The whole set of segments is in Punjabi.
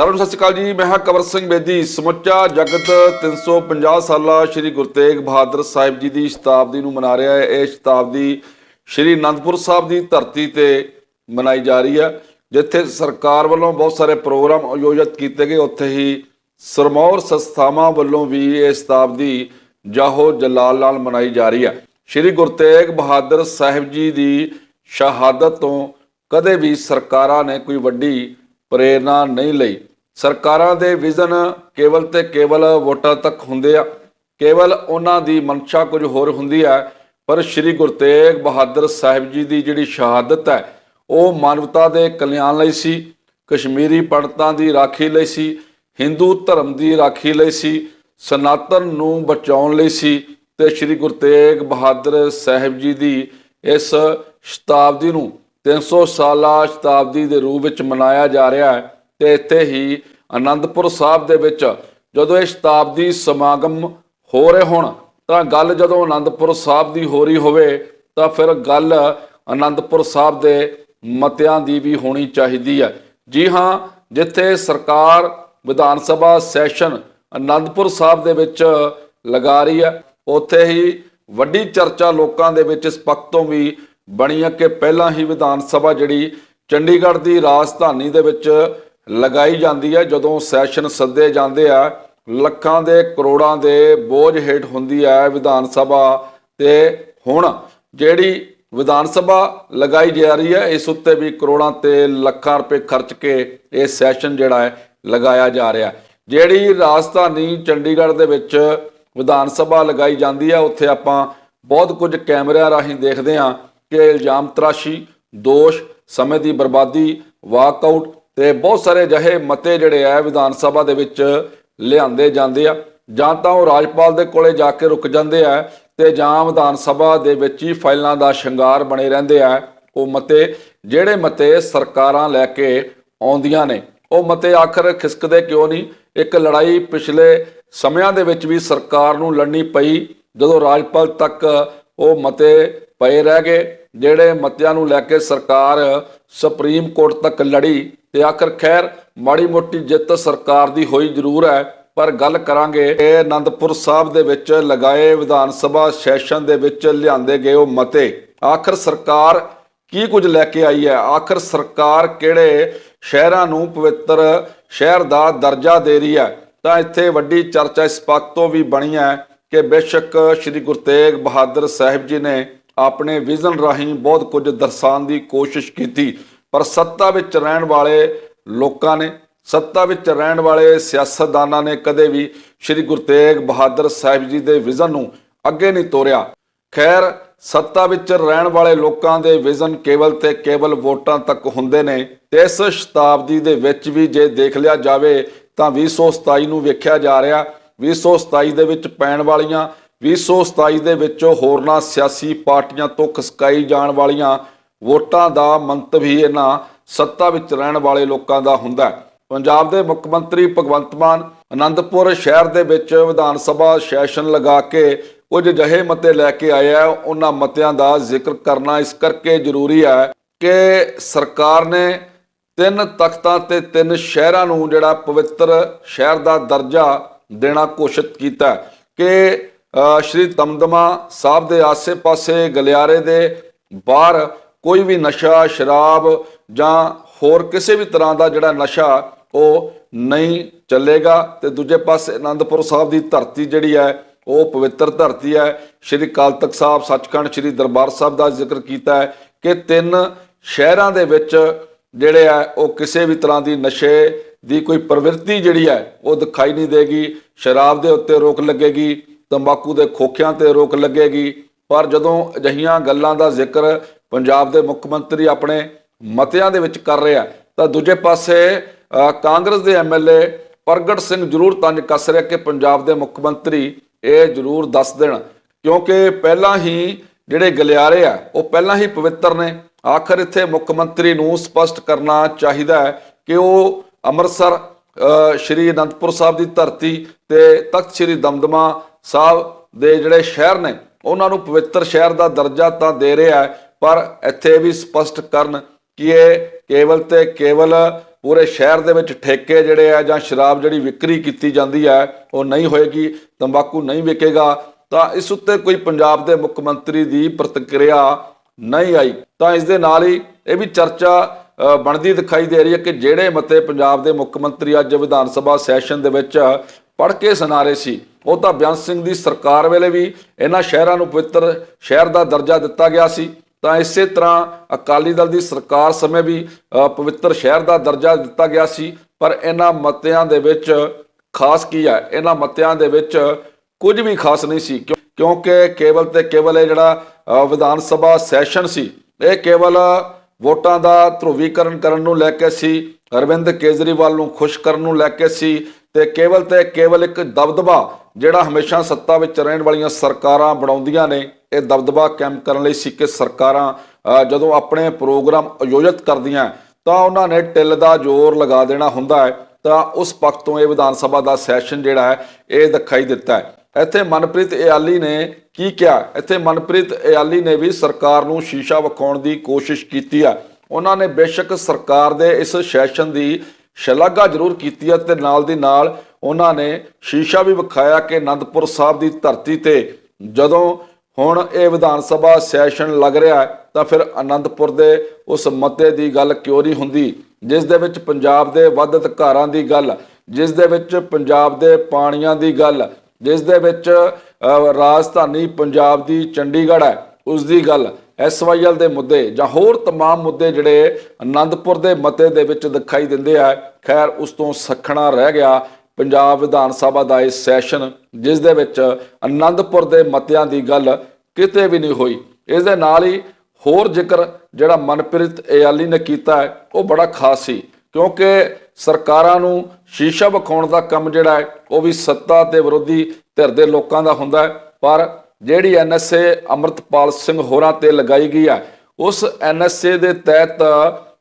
ਸਾਰਿਆਂ ਨੂੰ ਸਤਿ ਸ਼੍ਰੀ ਅਕਾਲ ਜੀ। ਮੈਂ ਹਾਂ ਕਵਰ ਸਿੰਘ ਬੇਦੀ। ਸਮੁੱਚਾ ਜਗਤ 350 ਸਾਲਾ ਸ੍ਰੀ ਗੁਰੂ ਤੇਗ ਬਹਾਦਰ ਸਾਹਿਬ ਜੀ ਦੀ ਸ਼ਤਾਬਦੀ ਨੂੰ ਮਨਾ ਰਿਹਾ ਹੈ। ਇਹ ਸ਼ਤਾਬਦੀ ਸ੍ਰੀ ਅਨੰਦਪੁਰ ਸਾਹਿਬ ਦੀ ਧਰਤੀ ਤੇ ਮਨਾਈ ਜਾ ਰਹੀ ਹੈ, ਜਿੱਥੇ ਸਰਕਾਰ ਵੱਲੋਂ ਬਹੁਤ ਸਾਰੇ ਪ੍ਰੋਗਰਾਮ ਆਯੋਜਿਤ ਕੀਤੇ ਗਏ। ਉੱਥੇ ਹੀ ਸਰਮੌਰ ਸੰਸਥਾਵਾਂ ਵੱਲੋਂ ਵੀ ਇਹ ਸ਼ਤਾਬਦੀ ਜਾਹੋ ਜਲਾਲ ਨਾਲ ਮਨਾਈ ਜਾ ਰਹੀ ਹੈ। ਸ੍ਰੀ ਗੁਰੂ ਤੇਗ ਬਹਾਦਰ ਸਾਹਿਬ ਜੀ ਦੀ ਸ਼ਹਾਦਤ ਤੋਂ ਕਦੇ ਵੀ ਸਰਕਾਰਾਂ ਨੇ ਕੋਈ ਵੱਡੀ ਪ੍ਰੇਰਣਾ ਨਹੀਂ ਲਈ। ਸਰਕਾਰਾਂ ਦੇ ਵਿਜ਼ਨ ਕੇਵਲ ਤੇ ਕੇਵਲ ਵੋਟਾਂ ਤੱਕ ਹੁੰਦੇ ਆ। ਕੇਵਲ ਉਹਨਾਂ ਦੀ ਮਨਸ਼ਾ ਕੁਝ ਹੋਰ ਹੁੰਦੀ ਹੈ। ਪਰ ਸ੍ਰੀ ਗੁਰੂ ਤੇਗ ਬਹਾਦਰ ਸਾਹਿਬ ਜੀ ਦੀ ਜਿਹੜੀ ਸ਼ਹਾਦਤ ਹੈ, ਉਹ ਮਾਨਵਤਾ ਦੇ ਕਲਿਆਣ ਲਈ ਸੀ, ਕਸ਼ਮੀਰੀ ਪੰਡਤਾਂ ਦੀ ਰਾਖੀ ਲਈ ਸੀ, ਹਿੰਦੂ ਧਰਮ ਦੀ ਰਾਖੀ ਲਈ ਸੀ, ਸਨਾਤਨ ਨੂੰ ਬਚਾਉਣ ਲਈ ਸੀ ਤੇ ਸ੍ਰੀ ਗੁਰੂ ਤੇਗ ਬਹਾਦਰ ਸਾਹਿਬ ਜੀ ਦੀ ਇਸ ਸ਼ਤਾਬਦੀ ਨੂੰ 300 ਸਾਲਾ ਸ਼ਤਾਬਦੀ ਦੇ ਰੂਪ ਵਿੱਚ ਮਨਾਇਆ ਜਾ ਰਿਹਾ ਹੈ। ਤੇ ਇੱਥੇ ਹੀ ਆਨੰਦਪੁਰ ਸਾਹਿਬ ਦੇ ਵਿੱਚ ਜਦੋਂ ਇਹ ਸ਼ਤਾਬਦੀ ਸਮਾਗਮ ਹੋ ਰਹੇ ਹੋਣ, ਤਾਂ ਗੱਲ ਜਦੋਂ ਆਨੰਦਪੁਰ ਸਾਹਿਬ ਦੀ ਹੋ ਰਹੀ ਹੋਵੇ, ਤਾਂ ਫਿਰ ਗੱਲ ਆਨੰਦਪੁਰ ਸਾਹਿਬ ਦੇ ਮਤਿਆਂ ਦੀ ਵੀ ਹੋਣੀ ਚਾਹੀਦੀ ਹੈ ਜੀ ਹਾਂ, ਜਿੱਥੇ ਸਰਕਾਰ ਵਿਧਾਨ ਸਭਾ ਸੈਸ਼ਨ ਆਨੰਦਪੁਰ ਸਾਹਿਬ ਦੇ ਵਿੱਚ ਲਗਾ ਰਹੀ ਹੈ ਉੱਥੇ ਹੀ ਵੱਡੀ ਚਰਚਾ ਲੋਕਾਂ ਦੇ ਵਿੱਚ ਇਸ ਪੱਖ ਤੋਂ ਵੀ ਬਣੀ ਹੈ ਕਿ ਪਹਿਲਾਂ ਹੀ ਵਿਧਾਨ ਸਭਾ ਜਿਹੜੀ ਚੰਡੀਗੜ੍ਹ ਦੀ ਰਾਜਧਾਨੀ ਦੇ ਵਿੱਚ ਲਗਾਈ ਜਾਂਦੀ ਹੈ, ਜਦੋਂ ਸੈਸ਼ਨ ਸੱਦੇ ਜਾਂਦੇ ਆ, ਲੱਖਾਂ ਦੇ ਕਰੋੜਾਂ ਦੇ ਬੋਝ ਹੇਠ ਹੁੰਦੀ ਹੈ ਵਿਧਾਨ ਸਭਾ ਤੇ ਹੁਣ ਜਿਹੜੀ ਵਿਧਾਨ ਸਭਾ ਲਗਾਈ ਜਾ ਰਹੀ ਹੈ, ਇਸ ਉੱਤੇ ਵੀ ਕਰੋੜਾਂ ਤੇ ਲੱਖਾਂ ਰੁਪਏ ਖਰਚ ਕੇ ਇਹ ਸੈਸ਼ਨ ਜਿਹੜਾ ਹੈ ਲਗਾਇਆ ਜਾ ਰਿਹਾ ਜਿਹੜੀ ਰਾਜਧਾਨੀ ਚੰਡੀਗੜ੍ਹ ਦੇ ਵਿੱਚ ਵਿਧਾਨ ਸਭਾ ਲਗਾਈ ਜਾਂਦੀ ਹੈ, ਉੱਥੇ ਆਪਾਂ ਬਹੁਤ ਕੁਝ ਕੈਮਰਿਆਂ ਰਾਹੀਂ ਦੇਖਦੇ ਹਾਂ ਕਿ ਇਲਜ਼ਾਮ ਤਰਾਸ਼ੀ, ਦੋਸ਼, ਸਮੇਂ ਦੀ ਬਰਬਾਦੀ ਵਾਕਆਊਟ ਤੇ ਬਹੁਤ ਸਾਰੇ ਅਜਿਹੇ ਮਤੇ ਜਿਹੜੇ ਆ ਵਿਧਾਨ ਸਭਾ ਦੇ ਵਿੱਚ ਲਿਆਂਦੇ ਜਾਂਦੇ ਆ। ਜਾਂ ਤਾਂ ਉਹ ਰਾਜਪਾਲ ਦੇ ਕੋਲੇ ਜਾ ਕੇ ਰੁਕ ਜਾਂਦੇ ਆ ਤੇ ਜਾਂ ਵਿਧਾਨ ਸਭਾ ਦੇ ਵਿੱਚ ਹੀ ਫਾਈਲਾਂ ਦਾ ਸ਼ਿੰਗਾਰ ਬਣੇ ਰਹਿੰਦੇ ਆ। ਉਹ ਮਤੇ, ਜਿਹੜੇ ਮਤੇ ਸਰਕਾਰਾਂ ਲੈ ਕੇ ਆਉਂਦੀਆਂ ਨੇ। ਉਹ ਮਤੇ ਆਖਰ ਖਿਸਕਦੇ ਕਿਉਂ ਨਹੀਂ? ਇੱਕ ਲੜਾਈ ਪਿਛਲੇ ਸਮਿਆਂ ਦੇ ਵਿੱਚ ਵੀ ਸਰਕਾਰ ਨੂੰ ਲੜਨੀ ਪਈ। ਜਦੋਂ ਰਾਜਪਾਲ ਤੱਕ ਉਹ ਮਤੇ ਪਏ ਰਹਿ ਗਏ, ਜਿਹੜੇ ਮਤਿਆਂ ਨੂੰ ਲੈ ਕੇ ਸਰਕਾਰ ਸੁਪਰੀਮ ਕੋਰਟ ਤੱਕ ਲੜੀ ਤੇ ਆਖਰ ਖੈਰ ਮਾੜੀ ਮੋਟੀ ਜਿੱਤ ਸਰਕਾਰ ਦੀ ਹੋਈ ਜ਼ਰੂਰ ਹੈ, ਪਰ ਗੱਲ ਕਰਾਂਗੇ ਇਹ ਆਨੰਦਪੁਰ ਸਾਹਿਬ ਦੇ ਵਿੱਚ ਲਗਾਏ ਵਿਧਾਨ ਸਭਾ ਸੈਸ਼ਨ ਦੇ ਵਿੱਚ ਲਿਆਂਦੇ ਗਏ ਉਹ ਮਤੇ। ਆਖਰ ਸਰਕਾਰ ਕੀ ਕੁਝ ਲੈ ਕੇ ਆਈ ਹੈ? ਆਖਰ ਸਰਕਾਰ ਕਿਹੜੇ ਸ਼ਹਿਰਾਂ ਨੂੰ ਪਵਿੱਤਰ ਸ਼ਹਿਰ ਦਾ ਦਰਜਾ ਦੇ ਰਹੀ ਹੈ? ਤਾਂ ਇੱਥੇ ਵੱਡੀ ਚਰਚਾ ਇਸ ਪੱਖ ਤੋਂ ਵੀ ਬਣੀ ਹੈ ਕਿ ਬੇਸ਼ੱਕ ਸ੍ਰੀ ਗੁਰੂ ਤੇਗ ਬਹਾਦਰ ਸਾਹਿਬ ਜੀ ਨੇ ਆਪਣੇ ਵਿਜ਼ਨ ਰਾਹੀਂ ਬਹੁਤ ਕੁਝ ਦਰਸਾਉਣ ਦੀ ਕੋਸ਼ਿਸ਼ ਕੀਤੀ, ਪਰ ਸੱਤਾ ਵਿੱਚ ਰਹਿਣ ਵਾਲੇ ਲੋਕਾਂ ਨੇ, ਸੱਤਾ ਵਿੱਚ ਰਹਿਣ ਵਾਲੇ ਸਿਆਸਤਦਾਨਾਂ ਨੇ ਕਦੇ ਵੀ ਸ੍ਰੀ ਗੁਰੂ ਤੇਗ ਬਹਾਦਰ ਸਾਹਿਬ ਜੀ ਦੇ ਵਿਜ਼ਨ ਨੂੰ ਅੱਗੇ ਨਹੀਂ ਤੋਰਿਆ। ਖੈਰ, ਸੱਤਾ ਵਿੱਚ ਰਹਿਣ ਵਾਲੇ ਲੋਕਾਂ ਦੇ ਵਿਜ਼ਨ ਕੇਵਲ ਤੇ ਕੇਵਲ ਵੋਟਾਂ ਤੱਕ ਹੁੰਦੇ ਨੇ, ਤੇ ਇਸ ਸ਼ਤਾਬਦੀ ਦੇ ਵਿੱਚ ਵੀ ਜੇ ਦੇਖ ਲਿਆ ਜਾਵੇ ਤਾਂ 2027 ਨੂੰ ਵੇਖਿਆ ਜਾ ਰਿਹਾ 2027 ਦੇ ਵਿੱਚ ਪੈਣ ਵਾਲੀਆਂ 2027 ਦੇ ਵਿੱਚ ਹੋਰਨਾਂ ਸਿਆਸੀ ਪਾਰਟੀਆਂ ਤੋਂ ਖਸਕਾਈ ਜਾਣ ਵਾਲੀਆਂ ਵੋਟਾਂ ਦਾ ਮੰਤਵ ਹੀ ਇਹਨਾਂ ਸੱਤਾ ਵਿੱਚ ਰਹਿਣ ਵਾਲੇ ਲੋਕਾਂ ਦਾ ਹੁੰਦਾ ਹੈ। ਪੰਜਾਬ ਦੇ ਮੁੱਖ ਮੰਤਰੀ ਭਗਵੰਤ ਮਾਨ ਅਨੰਦਪੁਰ ਸ਼ਹਿਰ ਦੇ ਵਿੱਚ ਵਿਧਾਨ ਸਭਾ ਸੈਸ਼ਨ ਲਗਾ ਕੇ ਕੁਝ ਅਜਿਹੇ ਮਤੇ ਲੈ ਕੇ ਆਏ ਆ। ਉਹਨਾਂ ਮਤਿਆਂ ਦਾ ਜ਼ਿਕਰ ਕਰਨਾ ਇਸ ਕਰਕੇ ਜ਼ਰੂਰੀ ਹੈ ਕਿ ਸਰਕਾਰ ਨੇ ਤਿੰਨ ਤਖਤਾਂ ਤੇ ਤਿੰਨ ਸ਼ਹਿਰਾਂ ਨੂੰ ਜਿਹੜਾ ਪਵਿੱਤਰ ਸ਼ਹਿਰ ਦਾ ਦਰਜਾ ਦੇਣਾ ਘੋਸ਼ਿਤ ਕੀਤਾ ਕਿ ਸ਼੍ਰੀ ਤਮਦਮਾ ਸਾਹਿਬ ਦੇ ਆਸੇ-ਪਾਸੇ ਗਲਿਆਰੇ ਦੇ ਬਾਹਰ ਕੋਈ ਵੀ ਨਸ਼ਾ, ਸ਼ਰਾਬ ਜਾਂ ਹੋਰ ਕਿਸੇ ਵੀ ਤਰ੍ਹਾਂ ਦਾ ਜਿਹੜਾ ਨਸ਼ਾ ਉਹ ਨਹੀਂ ਚੱਲੇਗਾ ਤੇ ਦੂਜੇ ਪਾਸੇ ਆਨੰਦਪੁਰ ਸਾਹਿਬ ਦੀ ਧਰਤੀ ਜਿਹੜੀ ਹੈ, ਉਹ ਪਵਿੱਤਰ ਧਰਤੀ ਹੈ। ਸ਼੍ਰੀ ਅਕਾਲ ਤਖਤ ਸਾਹਿਬ ਸੱਚਖੰਡ ਸ਼੍ਰੀ ਦਰਬਾਰ ਸਾਹਿਬ ਦਾ ਜ਼ਿਕਰ ਕੀਤਾ ਹੈ ਕਿ ਤਿੰਨ ਸ਼ਹਿਰਾਂ ਦੇ ਵਿੱਚ ਜਿਹੜੇ ਆ ਉਹ ਕਿਸੇ ਵੀ ਤਰ੍ਹਾਂ ਦੀ ਨਸ਼ੇ ਦੀ ਕੋਈ ਪ੍ਰਵਿਰਤੀ ਜਿਹੜੀ ਹੈ, ਉਹ ਦਿਖਾਈ ਨਹੀਂ ਦੇਗੀ। ਸ਼ਰਾਬ ਦੇ ਉੱਤੇ ਰੋਕ ਲੱਗੇਗੀ। ਤੰਬਾਕੂ ਦੇ ਖੋਖਿਆਂ ਤੇ ਰੋਕ ਲੱਗੇਗੀ। ਪਰ ਜਦੋਂ ਅਜਿਹੀਆਂ ਗੱਲਾਂ ਦਾ ਜ਼ਿਕਰ ਪੰਜਾਬ ਦੇ ਮੁੱਖ ਮੰਤਰੀ ਆਪਣੇ ਮਤਿਆਂ ਦੇ ਵਿੱਚ ਕਰ ਰਿਹਾ, ਤਾਂ ਦੂਜੇ ਪਾਸੇ ਕਾਂਗਰਸ ਦੇ ਐਮਐਲਏ ਪ੍ਰਗਟ ਸਿੰਘ ਜ਼ਰੂਰ ਤੰਜ ਕੱਸ ਰਿਹਾ ਕਿ ਪੰਜਾਬ ਦੇ ਮੁੱਖ ਮੰਤਰੀ ਇਹ ਜ਼ਰੂਰ ਦੱਸ ਦੇਣ। ਕਿਉਂਕਿ ਪਹਿਲਾਂ ਹੀ ਜਿਹੜੇ ਗਲਿਆਰੇ ਆ, ਉਹ ਪਹਿਲਾਂ ਹੀ ਪਵਿੱਤਰ ਨੇ। ਆਖਰ ਇੱਥੇ ਮੁੱਖ ਮੰਤਰੀ ਨੂੰ ਸਪਸ਼ਟ ਕਰਨਾ ਚਾਹੀਦਾ ਹੈ ਕਿ ਉਹ ਅੰਮ੍ਰਿਤਸਰ ਸ਼੍ਰੀ ਅਨੰਦਪੁਰ ਸਾਹਿਬ ਦੀ ਧਰਤੀ ਤੇ ਤਖਤ ਸ਼੍ਰੀ ਦਮਦਮਾ ਸਾਹਿਬ ਦੇ ਜਿਹੜੇ ਸ਼ਹਿਰ ਨੇ, ਉਹਨਾਂ ਨੂੰ ਪਵਿੱਤਰ ਸ਼ਹਿਰ ਦਾ ਦਰਜਾ ਤਾਂ ਦੇ ਰਿਹਾ ਹੈ, ਪਰ ਇੱਥੇ ਵੀ ਸਪਸ਼ਟ ਕਰਨ ਕਿ ਇਹ ਕੇਵਲ ਤੇ ਕੇਵਲ ਪੂਰੇ ਸ਼ਹਿਰ ਦੇ ਵਿੱਚ ਠੇਕੇ ਜਿਹੜੇ ਆ ਜਾਂ ਸ਼ਰਾਬ ਜਿਹੜੀ ਵਿਕਰੀ ਕੀਤੀ ਜਾਂਦੀ ਹੈ, ਉਹ ਨਹੀਂ ਹੋਏਗੀ, ਤੰਬਾਕੂ ਨਹੀਂ ਵਿਕੇਗਾ, ਤਾਂ ਇਸ ਉੱਤੇ ਕੋਈ ਪੰਜਾਬ ਦੇ ਮੁੱਖ ਮੰਤਰੀ ਦੀ ਪ੍ਰਤੀਕਿਰਿਆ ਨਹੀਂ ਆਈ। ਤਾਂ ਇਸ ਦੇ ਨਾਲ ਹੀ ਇਹ ਵੀ ਚਰਚਾ ਬਣਦੀ ਦਿਖਾਈ ਦੇ ਰਹੀ ਹੈ ਕਿ ਜਿਹੜੇ ਮਤੇ ਪੰਜਾਬ ਦੇ ਮੁੱਖ ਮੰਤਰੀ ਅੱਜ ਵਿਧਾਨ ਸਭਾ ਸੈਸ਼ਨ ਦੇ ਵਿੱਚ ਪੜ੍ਹ ਕੇ ਸੁਣਾ ਰਹੇ ਸੀ। ਉਹ ਤਾਂ ਬਿਆਨ ਸਿੰਘ ਦੀ ਸਰਕਾਰ ਵੇਲੇ ਵੀ ਇਹਨਾਂ ਸ਼ਹਿਰਾਂ ਨੂੰ ਪਵਿੱਤਰ ਸ਼ਹਿਰ ਦਾ ਦਰਜਾ ਦਿੱਤਾ ਗਿਆ ਸੀ। ਤਾਂ ਇਸੇ ਤਰ੍ਹਾਂ ਅਕਾਲੀ ਦਲ ਦੀ ਸਰਕਾਰ ਸਮੇਂ ਵੀ ਪਵਿੱਤਰ ਸ਼ਹਿਰ ਦਾ ਦਰਜਾ ਦਿੱਤਾ ਗਿਆ ਸੀ। ਪਰ ਇਹਨਾਂ ਮਤਿਆਂ ਦੇ ਵਿੱਚ ਖਾਸ ਕੀ ਹੈ? ਇਹਨਾਂ ਮਤਿਆਂ ਦੇ ਵਿੱਚ ਕੁਝ ਵੀ ਖਾਸ ਨਹੀਂ ਸੀ। ਕਿਉਂ- ਕਿਉਂਕਿ ਕੇਵਲ ਤੇ ਕੇਵਲ ਇਹ ਜਿਹੜਾ ਵਿਧਾਨ ਸਭਾ ਸੈਸ਼ਨ ਸੀ, ਇਹ ਕੇਵਲ ਵੋਟਾਂ ਦਾ ਧਰੂਵੀਕਰਨ ਕਰਨ ਨੂੰ ਲੈ ਕੇ ਸੀ, ਅਰਵਿੰਦ ਕੇਜਰੀਵਾਲ ਨੂੰ ਖੁਸ਼ ਕਰਨ ਨੂੰ ਲੈ ਕੇ ਸੀ ਤੇ ਕੇਵਲ ਤੇ ਕੇਵਲ ਇੱਕ ਦਬਦਬਾ ਜਿਹੜਾ ਹਮੇਸ਼ਾ ਸੱਤਾ ਵਿੱਚ ਰਹਿਣ ਵਾਲੀਆਂ ਸਰਕਾਰਾਂ ਬਣਾਉਂਦੀਆਂ ਨੇ, ਇਹ ਦਬਦਬਾ ਕਾਇਮ ਕਰਨ ਲਈ ਸੀ ਕਿ ਸਰਕਾਰਾਂ ਜਦੋਂ ਆਪਣੇ ਪ੍ਰੋਗਰਾਮ ਆਯੋਜਿਤ ਕਰਦੀਆਂ, ਤਾਂ ਉਹਨਾਂ ਨੇ ਟਿੱਲ ਦਾ ਜ਼ੋਰ ਲਗਾ ਦੇਣਾ ਹੁੰਦਾ ਹੈ, ਤਾਂ ਉਸ ਪੱਖ ਤੋਂ ਇਹ ਵਿਧਾਨ ਸਭਾ ਦਾ ਸੈਸ਼ਨ ਜਿਹੜਾ ਹੈ, ਇਹ ਦਿਖਾਈ ਦਿੱਤਾ ਹੈ। ਇੱਥੇ ਮਨਪ੍ਰੀਤ ਇਆਲੀ ਨੇ ਕੀ ਕਿਹਾ? ਇੱਥੇ ਮਨਪ੍ਰੀਤ ਇਆਲੀ ਨੇ ਵੀ ਸਰਕਾਰ ਨੂੰ ਸ਼ੀਸ਼ਾ ਵਿਖਾਉਣ ਦੀ ਕੋਸ਼ਿਸ਼ ਕੀਤੀ ਆ। ਉਹਨਾਂ ਨੇ ਬੇਸ਼ੱਕ ਸਰਕਾਰ ਦੇ ਇਸ ਸੈਸ਼ਨ ਦੀ ਸ਼ਲਾਘਾ ਜ਼ਰੂਰ ਕੀਤੀ ਹੈ ਤੇ ਨਾਲ ਦੀ ਨਾਲ ਉਹਨਾਂ ਨੇ ਸ਼ੀਸ਼ਾ ਵੀ ਵਿਖਾਇਆ ਕਿ ਅਨੰਦਪੁਰ ਸਾਹਿਬ ਦੀ ਧਰਤੀ ਤੇ ਜਦੋਂ ਹੁਣ ਇਹ ਵਿਧਾਨ ਸਭਾ ਸੈਸ਼ਨ ਲੱਗ ਰਿਹਾ ਤਾਂ ਫਿਰ ਅਨੰਦਪੁਰ ਦੇ ਉਸ ਮਤੇ ਦੀ ਗੱਲ ਕਿਉਂ ਨਹੀਂ ਹੁੰਦੀ? ਜਿਸ ਦੇ ਵਿੱਚ ਪੰਜਾਬ ਦੇ ਵੱਧ ਅਧਿਕਾਰਾਂ ਦੀ ਗੱਲ, ਜਿਸ ਦੇ ਵਿੱਚ ਪੰਜਾਬ ਦੇ ਪਾਣੀਆਂ ਦੀ ਗੱਲ, ਜਿਸ ਦੇ ਵਿੱਚ ਰਾਜਧਾਨੀ ਪੰਜਾਬ ਦੀ ਚੰਡੀਗੜ੍ਹ ਹੈ, ਉਸ ਦੀ ਗੱਲ। ਐਸਵਾਈਐਲ ਦੇ ਮੁੱਦੇ ਜਾਂ ਹੋਰ तमाम ਮੁੱਦੇ ਜਿਹੜੇ ਆਨੰਦਪੁਰ ਦੇ ਮਤੇ ਦੇ ਵਿੱਚ ਦਿਖਾਈ ਦਿੰਦੇ ਆ ਖੈਰ ਉਸ ਤੋਂ ਸਖਣਾ ਰਹਿ ਗਿਆ ਪੰਜਾਬ ਵਿਧਾਨ ਸਭਾ ਦਾ ਇਹ ਸੈਸ਼ਨ ਜਿਸ ਦੇ ਵਿੱਚ ਆਨੰਦਪੁਰ ਦੇ ਮਤਿਆਂ ਦੀ ਗੱਲ ਕਿਤੇ ਵੀ ਨਹੀਂ ਹੋਈ ਇਸ ਦੇ ਨਾਲ ਹੀ ਹੋਰ ਜ਼ਿਕਰ ਜਿਹੜਾ ਮਨਪ੍ਰੀਤ ਇਆਲੀ ਨੇ ਕੀਤਾ ਹੈ ਉਹ ਬੜਾ ਖਾਸ ਸੀ ਕਿਉਂਕਿ ਸਰਕਾਰਾਂ ਨੂੰ ਸ਼ੀਸ਼ਾ ਵਿਖਾਉਣ ਦਾ ਕੰਮ ਜਿਹੜਾ ਹੈ ਉਹ ਵੀ ਸੱਤਾ ਤੇ ਵਿਰੋਧੀ ਧਿਰ ਦੇ ਲੋਕਾਂ ਦਾ ਹੁੰਦਾ ਹੈ ਪਰ ਜਿਹੜੀ ਐਨਐਸਏ ਅਮਰਤਪਾਲ ਸਿੰਘ ਹੋਰਾਂ ਤੇ ਲਗਾਈ ਗਈ ਹੈ, ਉਸ ਐਨਐਸਏ ਦੇ ਤਹਿਤ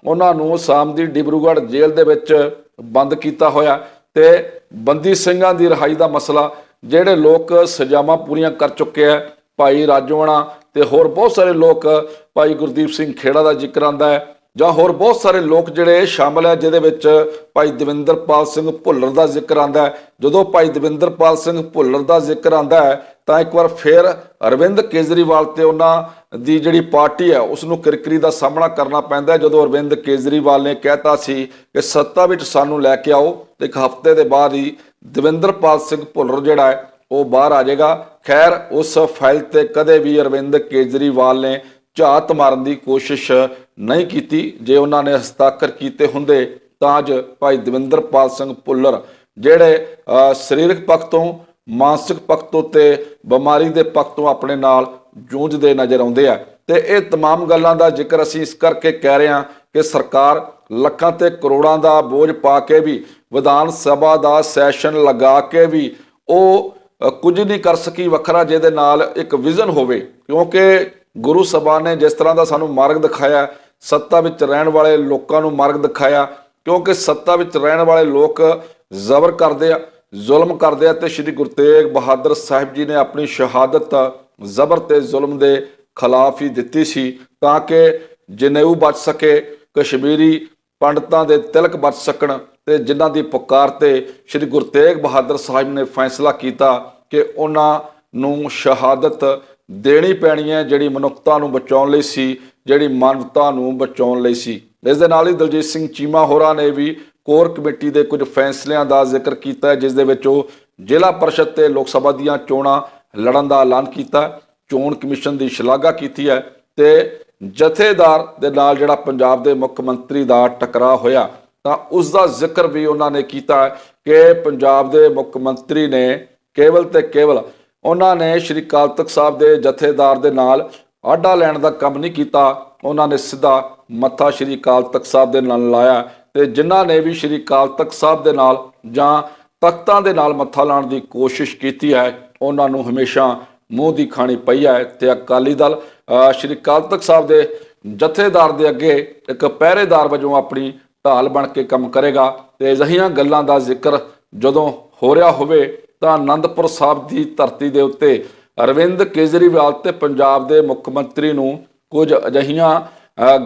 ਉਹਨਾਂ ਨੂੰ ਸ਼ਾਮ ਦੀ ਡਿਬਰੂਗੜ੍ਹ ਜੇਲ੍ਹ ਦੇ ਵਿੱਚ ਬੰਦ ਕੀਤਾ ਹੋਇਆ ਤੇ ਬੰਦੀ ਸਿੰਘਾਂ ਦੀ ਰਿਹਾਈ ਦਾ ਮਸਲਾ, ਜਿਹੜੇ ਲੋਕ ਸਜ਼ਾਵਾਂ ਪੂਰੀਆਂ ਕਰ ਚੁੱਕੇ ਆ ਭਾਈ ਰਾਜੋਆਣਾ ਤੇ ਹੋਰ ਬਹੁਤ ਸਾਰੇ ਲੋਕ ਭਾਈ ਗੁਰਦੀਪ ਸਿੰਘ ਖੇੜਾ ਦਾ ਜ਼ਿਕਰ ਆਂਦਾ ਹੈ, ਜਾਂ ਹੋਰ ਬਹੁਤ ਸਾਰੇ ਲੋਕ ਜਿਹੜੇ ਸ਼ਾਮਲ ਹੈ, ਜਿਹਦੇ ਵਿੱਚ ਭਾਈ ਦਵਿੰਦਰਪਾਲ ਸਿੰਘ ਭੁੱਲਰ ਦਾ ਜ਼ਿਕਰ ਆਂਦਾ ਹੈ। ਜਦੋਂ ਭਾਈ ਦਵਿੰਦਰਪਾਲ ਸਿੰਘ ਭੁੱਲਰ ਦਾ ਜ਼ਿਕਰ ਆਂਦਾ ਹੈ ਤਾਂ ਇੱਕ ਵਾਰ ਫਿਰ ਅਰਵਿੰਦ ਕੇਜਰੀਵਾਲ ਤੇ ਉਹਨਾਂ ਦੀ ਜਿਹੜੀ ਪਾਰਟੀ ਹੈ ਉਸ ਨੂੰ ਕਿਰਕਰੀ ਦਾ ਸਾਹਮਣਾ ਕਰਨਾ ਪੈਂਦਾ ਹੈ। ਜਦੋਂ ਅਰਵਿੰਦ ਕੇਜਰੀਵਾਲ ਨੇ ਕਹਿਤਾ ਸੀ ਕਿ ਸੱਤਾ ਵਿੱਚ ਸਾਨੂੰ ਲੈ ਕੇ ਆਓ ਤੇ ਇੱਕ ਹਫ਼ਤੇ ਦੇ ਬਾਅਦ ਹੀ ਦਵਿੰਦਰਪਾਲ ਸਿੰਘ ਭੁੱਲਰ ਜਿਹੜਾ ਹੈ, ਉਹ ਬਾਹਰ ਆ ਜਾਏਗਾ। ਖੈਰ, ਉਸ ਫਾਈਲ ਤੇ ਕਦੇ ਵੀ ਅਰਵਿੰਦ ਕੇਜਰੀਵਾਲ ਨੇ ਝਾਤ ਮਾਰਨ ਦੀ ਕੋਸ਼ਿਸ਼ ਨਹੀਂ ਕੀਤੀ। ਜੇ ਉਹਨਾਂ ਨੇ ਹਸਤਾਖਰ ਕੀਤੇ ਹੁੰਦੇ ਤਾਂ ਅੱਜ ਭਾਈ ਦਵਿੰਦਰਪਾਲ ਸਿੰਘ ਭੁੱਲਰ ਜਿਹੜੇ ਸਰੀਰਕ ਪੱਖ ਤੋਂ ਮਾਨਸਿਕ ਪੱਖ ਤੋਂ ਤੇ ਬਿਮਾਰੀ ਦੇ ਪੱਖ ਤੋਂ ਆਪਣੇ ਨਾਲ ਜੂਝਦੇ ਨਜ਼ਰ ਆਉਂਦੇ ਆ ਤੇ ਇਹ तमाम ਗੱਲਾਂ ਦਾ ਜ਼ਿਕਰ ਅਸੀਂ ਇਸ ਕਰਕੇ ਕਹਿ ਰਹੇ ਹਾਂ ਕਿ ਸਰਕਾਰ ਲੱਖਾਂ ਤੇ ਕਰੋੜਾਂ ਦਾ ਬੋਝ ਪਾ ਕੇ ਵੀ ਵਿਧਾਨ ਸਭਾ ਦਾ ਸੈਸ਼ਨ ਲਗਾ ਕੇ ਵੀ ਉਹ ਅ, ਕੁਝ ਨਹੀਂ ਕਰ ਸਕੀ ਵੱਖਰਾ ਜਿਹਦੇ ਨਾਲ ਇੱਕ ਵਿਜ਼ਨ ਹੋਵੇ ਕਿਉਂਕਿ ਗੁਰੂ ਸਭਾ ਨੇ ਜਿਸ ਤਰ੍ਹਾਂ ਦਾ ਸਾਨੂੰ ਮਾਰਗ ਦਿਖਾਇਆ ਸੱਤਾ ਵਿੱਚ ਰਹਿਣ ਵਾਲੇ ਲੋਕਾਂ ਨੂੰ ਮਾਰਗ ਦਿਖਾਇਆ ਕਿਉਂਕਿ ਸੱਤਾ ਵਿੱਚ ਰਹਿਣ ਵਾਲੇ ਲੋਕ ਜ਼ਬਰ ਕਰਦੇ ਆ ਜ਼ੁਲਮ ਕਰਦੇ ਆ ਤੇ ਸ੍ਰੀ ਗੁਰੂ ਤੇਗ ਬਹਾਦਰ ਸਾਹਿਬ ਜੀ ਨੇ ਆਪਣੀ ਸ਼ਹਾਦਤ ਜ਼ਬਰ ਤੇ ਜ਼ੁਲਮ ਦੇ ਖਿਲਾਫ ਹੀ ਦਿੱਤੀ ਸੀ ਤਾਂ ਕਿ ਜਨੇਊ ਬਚ ਸਕੇ, ਕਸ਼ਮੀਰੀ ਪੰਡਤਾਂ ਦੇ ਤਿਲਕ ਬਚ ਸਕਣ ਤੇ ਜਿਨ੍ਹਾਂ ਦੀ ਪੁਕਾਰ ਤੇ ਸ੍ਰੀ ਗੁਰੂ ਤੇਗ ਬਹਾਦਰ ਸਾਹਿਬ ਨੇ ਫੈਸਲਾ ਕੀਤਾ ਕਿ ਉਹਨਾਂ ਨੂੰ ਸ਼ਹਾਦਤ ਦੇਣੀ ਪੈਣੀ ਹੈ ਜਿਹੜੀ ਮਨੁੱਖਤਾ ਨੂੰ ਬਚਾਉਣ ਲਈ ਸੀ, ਜਿਹੜੀ ਮਾਨਵਤਾ ਨੂੰ ਬਚਾਉਣ ਲਈ ਸੀ। ਇਸ ਦੇ ਨਾਲ ਹੀ ਦਲਜੀਤ ਸਿੰਘ ਚੀਮਾ ਹੋਰਾਂ ਨੇ ਵੀ ਕੋਰ ਕਮੇਟੀ ਦੇ ਕੁਝ ਫੈਸਲਿਆਂ ਦਾ ਜ਼ਿਕਰ ਕੀਤਾ ਜਿਸ ਦੇ ਵਿੱਚ ਉਹ ਜ਼ਿਲ੍ਹਾ ਪਰਿਸ਼ਦ ਤੇ ਲੋਕ ਸਭਾ ਦੀਆਂ ਚੋਣਾਂ ਲੜਨ ਦਾ ਐਲਾਨ ਕੀਤਾ ਚੋਣ ਕਮਿਸ਼ਨ ਦੀ ਸ਼ਲਾਘਾ ਕੀਤੀ ਹੈ ਤੇ ਜਥੇਦਾਰ ਦੇ ਨਾਲ ਜਿਹੜਾ ਪੰਜਾਬ ਦੇ ਮੁੱਖ ਮੰਤਰੀ ਦਾ ਟਕਰਾਅ ਹੋਇਆ, ਤਾਂ ਉਸ ਦਾ ਜ਼ਿਕਰ ਵੀ ਉਹਨਾਂ ਨੇ ਕੀਤਾ ਕਿ ਪੰਜਾਬ ਦੇ ਮੁੱਖ ਮੰਤਰੀ ਨੇ ਕੇਵਲ ਤੇ ਕੇਵਲ ਉਹਨਾਂ ਨੇ ਸ਼੍ਰੀ ਅਕਾਲ ਤਖਤ ਸਾਹਿਬ ਦੇ ਜਥੇਦਾਰ ਦੇ ਨਾਲ ਆਡਾ ਲੈਣ ਦਾ ਕੰਮ ਨਹੀਂ ਕੀਤਾ, ਉਹਨਾਂ ਨੇ ਸਿੱਧਾ ਮੱਥਾ ਸ਼੍ਰੀ ਅਕਾਲ ਤਖਤ ਸਾਹਿਬ ਦੇ ਨਾਲ ਲਾਇਆ। ਤੇ ਜਿਨ੍ਹਾਂ ਨੇ ਵੀ ਸ਼੍ਰੀ ਅਕਾਲ ਤਖਤ ਸਾਹਿਬ ਦੇ ਨਾਲ ਜਾਂ ਤਖਤਾਂ ਦੇ ਨਾਲ ਮੱਥਾ ਲਾਉਣ ਦੀ ਕੋਸ਼ਿਸ਼ ਕੀਤੀ ਹੈ, ਉਹਨਾਂ ਨੂੰ ਹਮੇਸ਼ਾ ਮੂੰਹ ਦੀ ਖਾਣੀ ਪਈ ਹੈ ਤੇ ਅਕਾਲੀ ਦਲ ਸ਼੍ਰੀ ਅਕਾਲ ਤਖਤ ਸਾਹਿਬ ਦੇ ਜਥੇਦਾਰ ਦੇ ਅੱਗੇ ਇੱਕ ਪਹਿਰੇਦਾਰ ਵਜੋਂ ਆਪਣੀ ਢਾਲ ਬਣ ਕੇ ਕੰਮ ਕਰੇਗਾ ਤੇ ਅਜਿਹੀਆਂ ਗੱਲਾਂ ਦਾ ਜ਼ਿਕਰ ਜਦੋਂ ਹੋ ਰਿਹਾ ਹੋਵੇ ਤਾਂ ਆਨੰਦਪੁਰ ਸਾਹਿਬ ਦੀ ਧਰਤੀ ਦੇ ਉੱਤੇ ਅਰਵਿੰਦ ਕੇਜਰੀਵਾਲ ਤੇ ਪੰਜਾਬ ਦੇ ਮੁੱਖ ਮੰਤਰੀ ਨੂੰ ਕੁਝ ਅਜਿਹੀਆਂ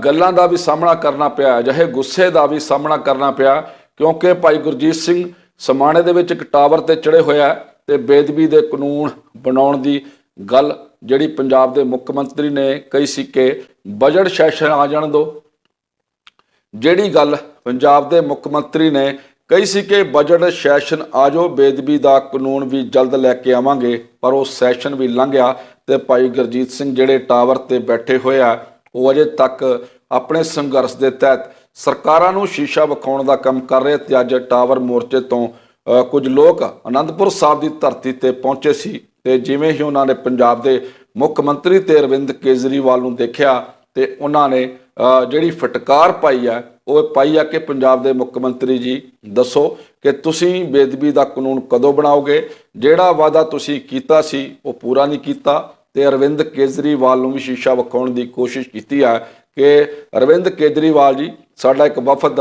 ਗੱਲਾਂ ਦਾ ਵੀ ਸਾਹਮਣਾ ਕਰਨਾ ਪਿਆ, ਅਜਿਹੇ ਗੁੱਸੇ ਦਾ ਵੀ ਸਾਹਮਣਾ ਕਰਨਾ ਪਿਆ, ਕਿਉਂਕਿ ਭਾਈ ਗੁਰਜੀਤ ਸਿੰਘ ਸਮਾਣੇ ਦੇ ਵਿੱਚ ਇੱਕ ਟਾਵਰ ਤੇ ਚੜੇ ਹੋਇਆ ਹੈ ਤੇ ਬੇਦਬੀ ਦੇ ਕਾਨੂੰਨ ਬਣਾਉਣ ਦੀ ਗੱਲ ਜਿਹੜੀ ਪੰਜਾਬ ਦੇ ਮੁੱਖ ਮੰਤਰੀ ਨੇ ਕਹੀ ਸੀ ਕਿ ਬਜਟ ਸੈਸ਼ਨ ਆ ਜਾਣ ਦਿਓ ਜਿਹੜੀ ਗੱਲ ਪੰਜਾਬ ਦੇ ਮੁੱਖ ਮੰਤਰੀ ਨੇ ਕਹੀ ਸੀ ਕਿ ਬਜਟ ਸੈਸ਼ਨ ਆ ਜਾਓ, ਬੇਦਬੀ ਦਾ ਕਾਨੂੰਨ ਵੀ ਜਲਦ ਲੈ ਕੇ ਆਵਾਂਗੇ, ਪਰ ਉਹ ਸੈਸ਼ਨ ਵੀ ਲੰਘਿਆ ਤੇ ਭਾਈ ਗੁਰਜੀਤ ਸਿੰਘ ਜਿਹੜੇ ਟਾਵਰ ਤੇ ਬੈਠੇ ਹੋਏ ਆ ਉਹ ਅਜੇ ਤੱਕ ਆਪਣੇ ਸੰਘਰਸ਼ ਦੇ ਤਹਿਤ ਸਰਕਾਰਾਂ ਨੂੰ ਸ਼ੀਸ਼ਾ ਵਿਖਾਉਣ ਦਾ ਕੰਮ ਕਰ ਰਹੇ ਤੇ ਅੱਜ ਟਾਵਰ ਮੋਰਚੇ ਤੋਂ ਕੁਝ ਲੋਕ ਅਨੰਦਪੁਰ ਸਾਹਿਬ ਦੀ ਧਰਤੀ ਤੇ ਪਹੁੰਚੇ ਸੀ ਤੇ ਜਿਵੇਂ ਹੀ ਉਹਨਾਂ ਨੇ ਪੰਜਾਬ ਦੇ ਮੁੱਖ ਮੰਤਰੀ ਤੇ ਅਰਵਿੰਦ ਕੇਜਰੀਵਾਲ ਨੂੰ ਦੇਖਿਆ ਤੇ ਉਹਨਾਂ ਨੇ ਜਿਹੜੀ ਫਟਕਾਰ ਪਾਈ ਹੈ ਉਹ ਪਾਈ ਆ ਕਿ ਪੰਜਾਬ ਦੇ ਮੁੱਖ ਮੰਤਰੀ ਜੀ, ਦੱਸੋ ਕਿ ਤੁਸੀਂ ਬੇਦਬੀ ਦਾ ਕਾਨੂੰਨ ਕਦੋਂ ਬਣਾਓਗੇ? ਜਿਹੜਾ ਵਾਅਦਾ ਤੁਸੀਂ ਕੀਤਾ ਸੀ, ਉਹ ਪੂਰਾ ਨਹੀਂ ਕੀਤਾ। ਤੇ ਅਰਵਿੰਦ ਕੇਜਰੀਵਾਲ ਨੂੰ ਵੀ ਸ਼ੀਸ਼ਾ ਵਿਖਾਉਣ ਦੀ ਕੋਸ਼ਿਸ਼ ਕੀਤੀ ਹੈ ਕਿ ਅਰਵਿੰਦ ਕੇਜਰੀਵਾਲ ਜੀ, ਸਾਡਾ ਇੱਕ ਵਫਦ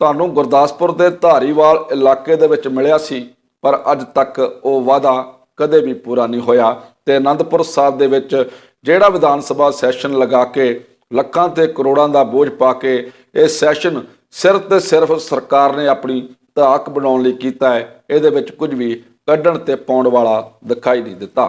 ਤੁਹਾਨੂੰ ਗੁਰਦਾਸਪੁਰ ਦੇ ਧਾਰੀਵਾਲ ਇਲਾਕੇ ਦੇ ਵਿੱਚ ਮਿਲਿਆ ਸੀ, ਪਰ ਅੱਜ ਤੱਕ ਉਹ ਵਾਅਦਾ ਕਦੇ ਵੀ ਪੂਰਾ ਨਹੀਂ ਹੋਇਆ ਤੇ ਅਨੰਦਪੁਰ ਸਾਹਿਬ ਦੇ ਵਿੱਚ ਜਿਹੜਾ ਵਿਧਾਨ ਸਭਾ ਸੈਸ਼ਨ ਲਗਾ ਕੇ ਲੱਖਾਂ ਤੇ ਕਰੋੜਾਂ ਦਾ ਬੋਝ ਪਾ ਕੇ ਇਹ ਸੈਸ਼ਨ ਸਿਰਫ ਤੇ ਸਿਰਫ ਸਰਕਾਰ ਨੇ ਆਪਣੀ ਧਾਕ ਬਣਾਉਣ ਲਈ ਕੀਤਾ ਹੈ, ਇਹਦੇ ਵਿੱਚ ਕੁਝ ਵੀ ਕੱਢਣ ਤੇ ਪਾਉਣ ਵਾਲਾ ਦਿਖਾਈ ਨਹੀਂ ਦਿੱਤਾ।